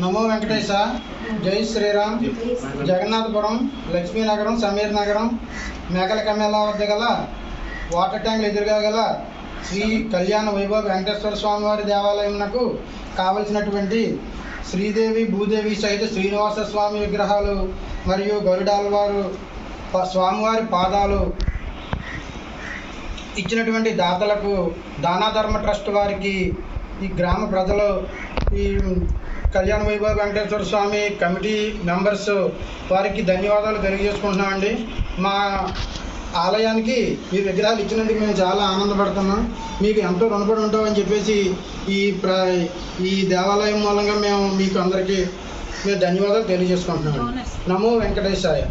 నమో వెంకటేశ జై శ్రీరామ్ జగన్నాథపురం లక్ష్మీనగరం సమీర్ నగరం మేకల కమేళ వద్ద గల వాటర్ ట్యాంక్ ఎదురుగా గల శ్రీ కళ్యాణ వైభవ వెంకటేశ్వర స్వామివారి దేవాలయంకు కావలసినటువంటి శ్రీదేవి భూదేవి సహిత శ్రీనివాస స్వామి విగ్రహాలు మరియు గరుడాలవారు స్వామివారి పాదాలు ఇచ్చినటువంటి దాతలకు దానాధర్మ ట్రస్ట్ వారికి ఈ గ్రామ ప్రజలు ఈ కళ్యాణ వైభవ వెంకటేశ్వర స్వామి కమిటీ మెంబర్స్ వారికి ధన్యవాదాలు తెలియజేసుకుంటున్నామండి మా ఆలయానికి ఈ విగ్రహాలు ఇచ్చినందుకు మేము చాలా ఆనందపడుతున్నాం. మీకు ఎంతో రుణపడి ఉంటామని చెప్పేసి ఈ ప్ర ఈ దేవాలయం మూలంగా మేము మీకు అందరికీ మేము ధన్యవాదాలు తెలియజేసుకుంటున్నాం నమో వెంకటేశాయ.